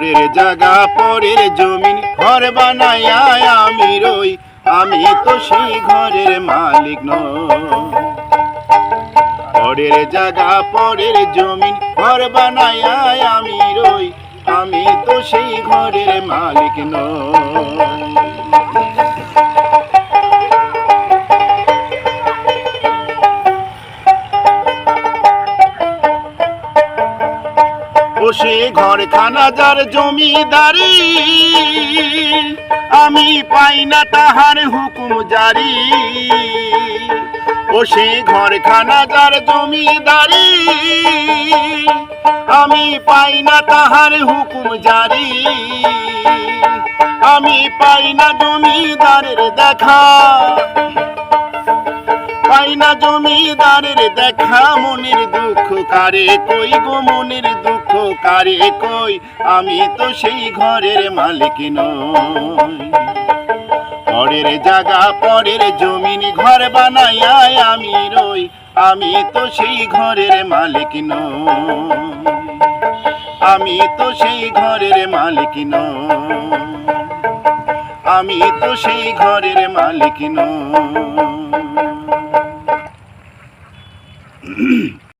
পরের জাগা পরের জমিন ঘর বানাইয়া আমি রই। আমি তো সেই ঘরের মালিক নই। পরের জাগা পরের জমিন ঘর বানাইয়া আমি রই। আমি তো সেই ঘরের মালিক নই। ও সে ঘর খানা যার জমিদারি, আমি পাই না তাহার হুকুম জারি। ও সে ঘর খানা যার জমিদারি, আমি পাই না তাহার হুকুম জারি। আমি পাই না জমিদারের দেখা, পাই না জমিদারের দেখা। মনের দুঃখ কারে কই গো মনের দুঃখ কারে কই? আমি তো সেই ঘরের মালিক নই। জাগা জায়গা, পরের জমিন, ঘর বানাইয়া আমি রই। আমি তো সেই ঘরের মালিক ন আমি তো সেই ঘরের মালিক ন আমি তো সেই ঘরের মালিক নই।